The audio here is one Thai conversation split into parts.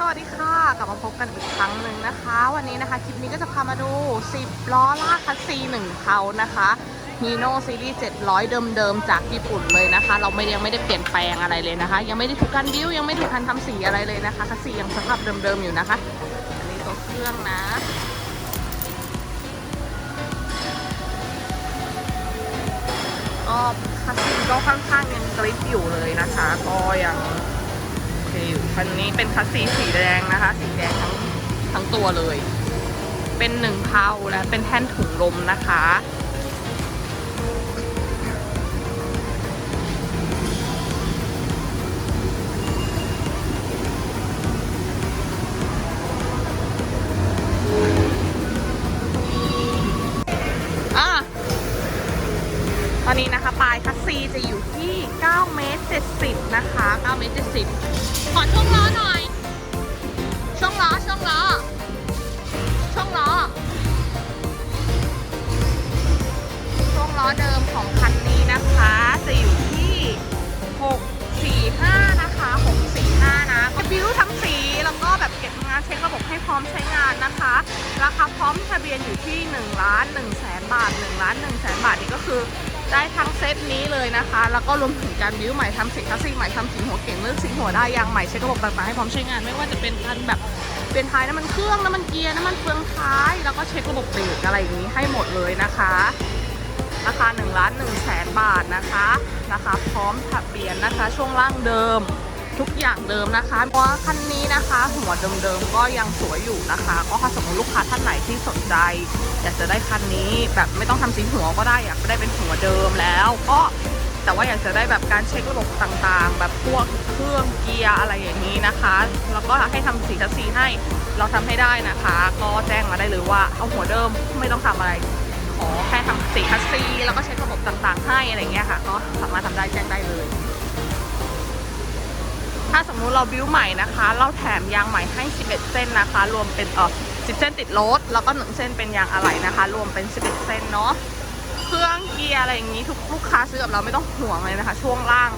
สวัสดีค่ะกลับมาพบกันอีกครั้งหนึ่งนะคะ วันนี้นะคะคลิปนี้ก็จะพามาดู 10 ล้อลากคัสซีหนึ่งเขานะคะฮีโน่ซีรีส์700 เดิมๆจากญี่ปุ่นเลยนะคะ เราไม่ยังไม่ได้เปลี่ยนแปลงอะไรเลยนะคะ ยังไม่ได้ถูกการบิ้วยังไม่ถูกการทำสีอะไรเลยนะคะคัสซียังสภาพเดิมๆอยู่นะคะ อันนี้ตัวเครื่องนะก็คัสซีก็ค่อนข้างยังกริปอยู่เลยนะคะ ก็ยัง เคอยู่คันนี้เป็นคัสซีสีแดงนะคะ สีแดงทั้งทั้งตัวเลย เป็นหนึ่งเพาและเป็นแท่นถุงลมนะคะ ตอนนี้นะคะปลายคัสซีจะอยู่ที่9เมตร70นะคะ9เมตร70ขอช่วงล้อหน่อย ช่วงล้อช่วงล้อช่วงล้อช่วงล้อเดิมของคันนี้นะคะจะอยู่ที่ 645 นะคะ645นะก็บิวทั้งสีแล้วก็แบบเก็บงานเช็คระบบให้พร้อมใช้งานนะคะ ราคาพร้อมทะเบียนอยู่ที่1ล้าน1แสนบาท1ล้าน1แสนบาทนี่ก็คือ ได้ทั้งเซตนี้เลยนะคะ แล้วก็รวมถึงการบิ้วใหม่ทำสีคัสสิกใหม่ทำสีหัวเก่งเลือกสีหัวได้ยางใหม่เช็คระบบต่างๆให้พร้อมใช้งาน ไม่ว่าจะเป็นการแบบเปลี่ยนท้ายน้ำมันเครื่องน้ำมันเกียร์น้ำมันเฟืองท้าย แล้วก็เช็คระบบเบรกอะไรอย่างนี้ให้หมดเลยนะคะ ราคา1ล้าน1แสนบาทนะคะ ราคาพร้อมทะเบียนนะคะ ช่วงล่างเดิม ทุกอย่างเดิมนะคะเพราะว่าคันนี้นะคะ หัวเดิมๆก็ยังสวยอยู่นะคะ ก็ถ้าสมมติลูกค้าท่านไหนที่สนใจ อยากจะได้คันนี้แบบไม่ต้องทำสีหัวก็ได้อยากได้เป็นหัวเดิมแล้วก็แต่ว่าอยากจะได้แบบการเช็คระบบต่างๆ แบบพวกเครื่องเกียร์อะไรอย่างนี้นะคะ แล้วก็ให้ทำสีทัสซีให้เราทำให้ได้นะคะ ก็แจ้งมาได้เลยว่าเอาหัวเดิมไม่ต้องทำอะไรขอแค่ทำสีคัสซีแล้วก็เช็คระบบต่างๆ ให้อะไรเงี้ยค่ะ ก็สามารถทำได้แจ้งได้เลยาสมมุติเราบิ้วใหม่นะคะ เราแถมยางใหม่ให้ 11 เส้นนะคะ รวมเป็นเออ10 เส้นติดรถแล้วก็ 1 เส้นเป็นยางอะไหล่นะคะ รวมเป็น 11 เส้นเนาะเครื่องเกียร์อะไรอย่างนี้ทุกลูกค้าซื้อกับเราไม่ต้องห่วงเลยนะคะ ช่วงล่าง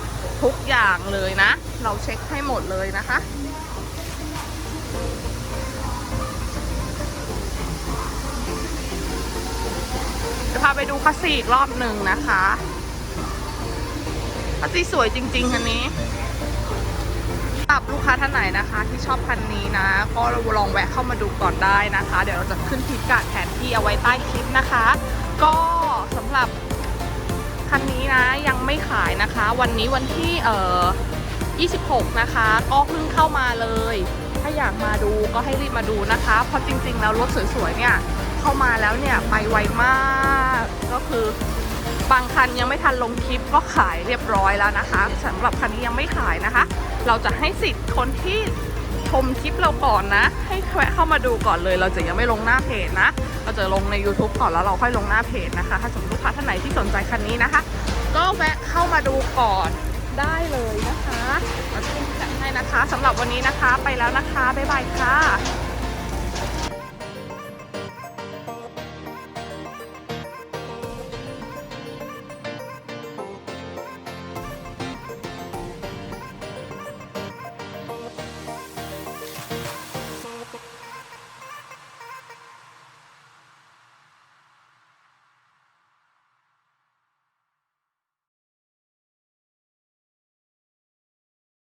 ทุกอย่างเลยนะ เราเช็คให้หมดเลยนะคะจะพาไปดูคัสซีอีกรอบหนึ่งนะคะคัสซีสวยจริงๆคันนี้ รับลูกค้าท่านไหนนะคะ ที่ชอบคันนี้นะ ก็ลองแวะเข้ามาดูก่อนได้นะคะ เดี๋ยวเราจะขึ้นพิกัดแผนที่เอาไว้ใต้คลิปนะคะ ก็สำหรับคันนี้นะยังไม่ขายนะคะ วันนี้วันที่เอ่อ26 นะคะ ก็เพิ่งเข้ามาเลย ถ้าอยากมาดูก็ให้รีบมาดูนะคะ เพราะจริงๆ แล้วรถสวยๆเนี่ยเข้ามาแล้วเนี่ยไปไวมากก็คือ บางคันยังไม่ทันลงคลิปก็ขายเรียบร้อยแล้วนะคะสำหรับคันนี้ยังไม่ขายนะคะ เราจะให้สิทธิ์คนที่ชมคลิปเราก่อนนะ ให้แวะเข้ามาดูก่อนเลย เราจะยังไม่ลงหน้าเพจนะ เราจะลงใน YouTube ก่อนแล้วเราค่อยลงหน้าเพจนะคะ ถ้าสมมติลูกค้าท่านไหนที่สนใจคันนี้นะคะ ก็แวะเข้ามาดูก่อนได้เลยนะคะเราจะขึ้นแผนให้นะคะสำหรับวันนี้นะคะไปแล้วนะคะบ๊ายบายค่ะ